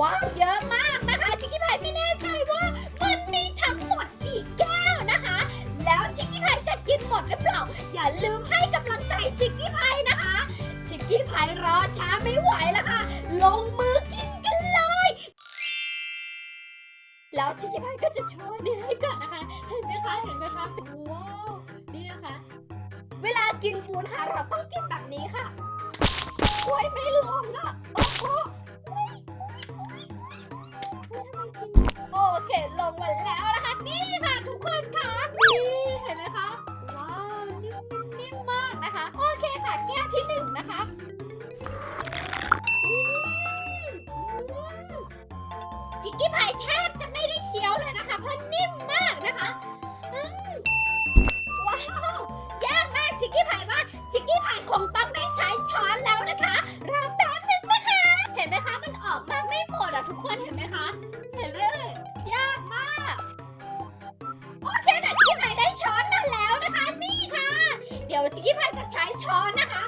ว้าวเยอะมากนะคะ ชิคกี้พายไม่แน่ใจว่ามันมีทั้งหมดกี่แก้วนะคะ แล้วชิคกี้พายจะกินหมดหรือเปล่า อย่าลืมให้กำลังใจชิคกี้พายนะคะ ชิคกี้พายรอช้าไม่ไหวแล้วค่ะ ลงมือกินกันเลย แล้วชิคกี้พายก็จะโชว์นี่ให้ก่อนนะคะ เห็นไหมคะ เห็นไหมคะว้าวนี่นะคะ เวลากินฟูนค่ะเราต้องกินแบบนี้ค่ะช่วยไม่ลง กมากชิคกี้พายว่าชิคกี้พายคงต้องได้ใช้ช้อนแล้วนะคะรอแป๊บหนึงนะคะ เห็นไหมคะมันออกมาไม่หมดอะทุกคนเห็นไหมคะ เห็นไหมเอ่ยยากมากโอเคค่ะชิคกี้พายได้ช้อนมาแล้วนะคะ นี่ค่ะ เดี๋ยวชิคกี้พายจะใช้ช้อนนะคะ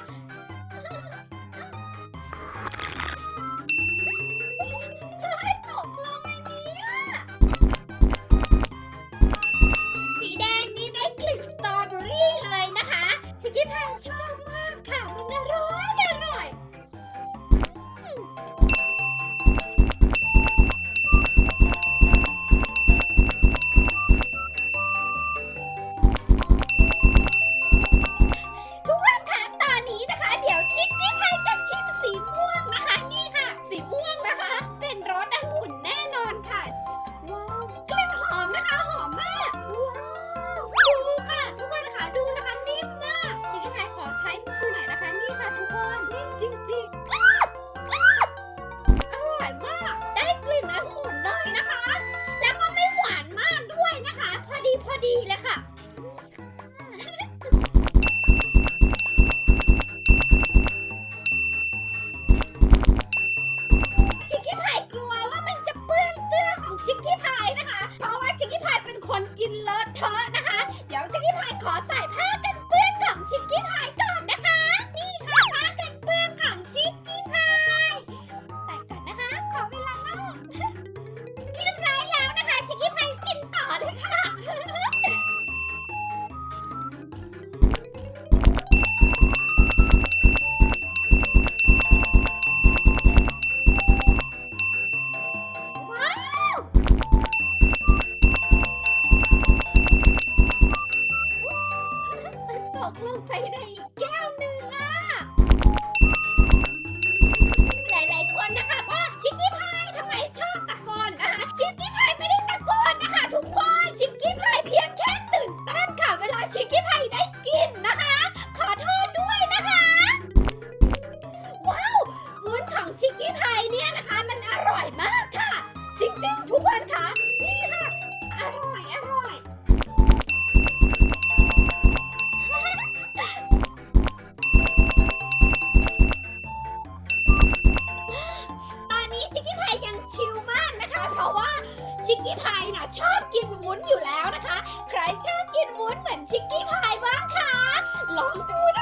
เป็นคนกินเลอะเทอะนะคะ เดี๋ยวชิคกี้พายขอใส่ผ้า ชิคกี้พายเนี่ยนะคะ มันอร่อยมากค่ะ จริงๆ ทุกคนคะนี่ค่ะ อร่อยอร่อย ตอนนี้ชิคกี้พายยังชิลมากนะคะ เพราะว่าชิคกี้พายน่ะชอบกินวุ้นอยู่แล้วนะคะ ใครชอบกินวุ้นเหมือนชิคกี้พายบ้างคะลองดูนะ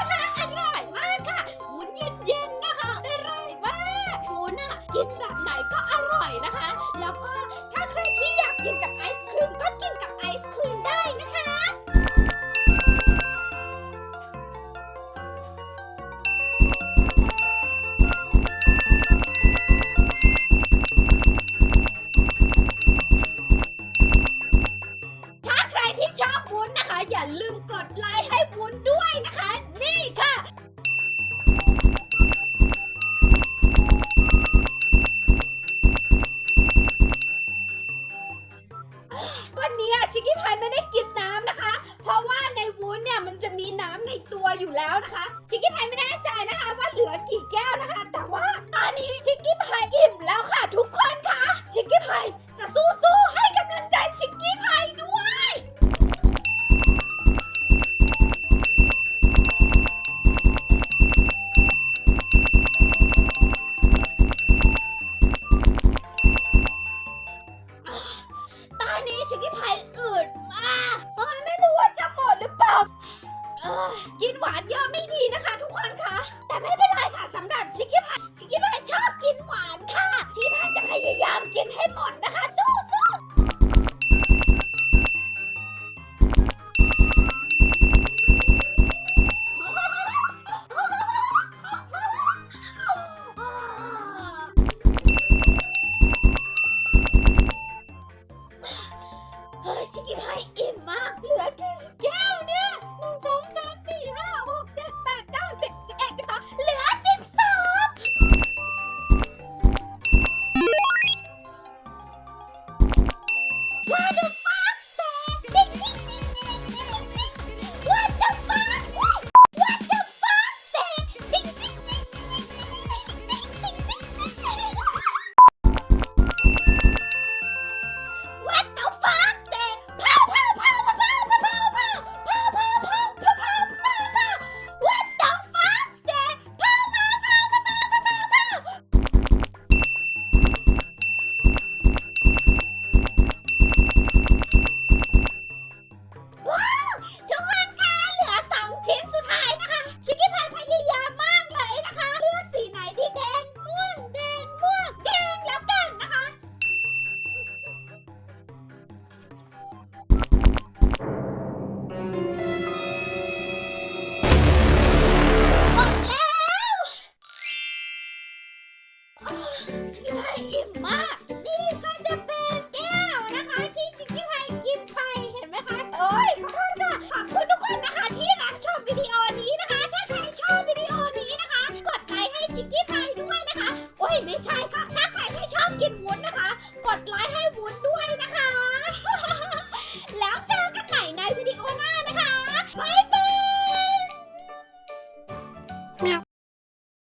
มีน้ำในตัวอยู่แล้วนะคะ ชิคกี้พายไม่แน่ใจนะคะว่าเหลือกี่แก้วนะคะ แต่ว่าตอนนี้ชิคกี้พายอิ่มแล้วค่ะทุกคนค่ะ ชิคกี้พายจะสู้ ออกินหวานเยอะไม่ดีนะคะ ทุกคนคะแต่ไม่เป็นไรค่ะสำหรับชิคกี้พายชิคกี้พายชอบกินหวานค่ะชิคกี้พายจะพยายามกินให้หมดนะคะสู้สู้เฮ้ยชิคกี้พายอิ่มมากเหลือกี่แก้ว 这个太硬了